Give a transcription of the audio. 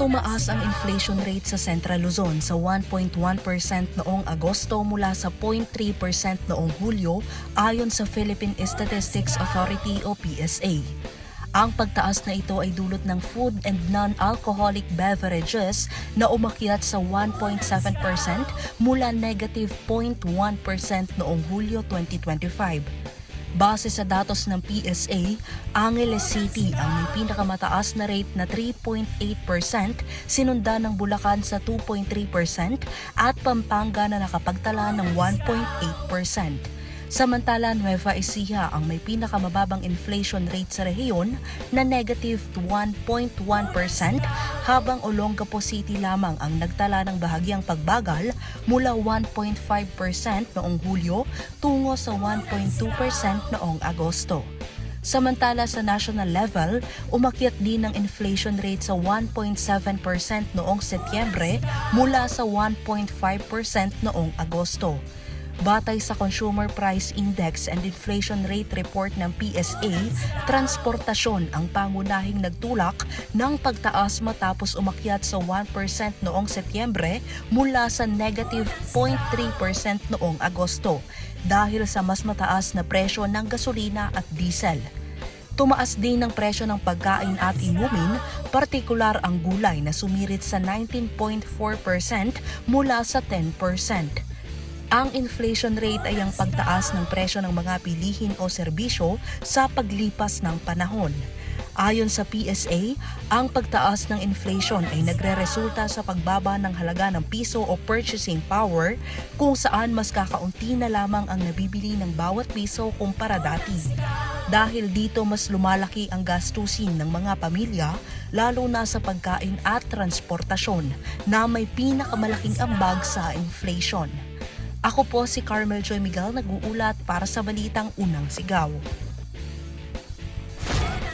Tumaas ang inflation rate sa Central Luzon sa 1.1% noong Agosto mula sa 0.3% noong Hulyo ayon sa Philippine Statistics Authority o PSA. Ang pagtaas na ito ay dulot ng food and non-alcoholic beverages na umakyat sa 1.7% mula negative 0.1% noong Hulyo 2025. Base sa datos ng PSA, Angeles City ang may pinakamataas na rate na 3.8%, sinundan ng Bulacan sa 2.3% at Pampanga na nakapagtala ng 1.8%. Samantala, Nueva Ecija ang may pinakamababang inflation rate sa rehiyon na negative 1.1% habang Olongapo City lamang ang nagtala ng bahagyang pagbagal mula 1.5% noong Hulyo tungo sa 1.2% noong Agosto. Samantala sa national level, umakyat din ang inflation rate sa 1.7% noong Setyembre mula sa 1.5% noong Agosto. Batay sa Consumer Price Index and Inflation Rate Report ng PSA, transportasyon ang pangunahing nagtulak ng pagtaas matapos umakyat sa 1% noong Setyembre mula sa negative 0.3% noong Agosto dahil sa mas mataas na presyo ng gasolina at diesel. Tumaas din ng presyo ng pagkain at inumin, partikular ang gulay na sumirit sa 19.4% mula sa 10%. Ang inflation rate ay ang pagtaas ng presyo ng mga bilihin o serbisyo sa paglipas ng panahon. Ayon sa PSA, ang pagtaas ng inflation ay nagre-resulta sa pagbaba ng halaga ng piso o purchasing power kung saan mas kakaunti na lamang ang nabibili ng bawat piso kumpara dati. Dahil dito mas lumalaki ang gastusin ng mga pamilya lalo na sa pagkain at transportasyon na may pinakamalaking ambag sa inflation. Ako po si Carmel Joy Miguel nag-uulat para sa Balitang Unang Sigaw.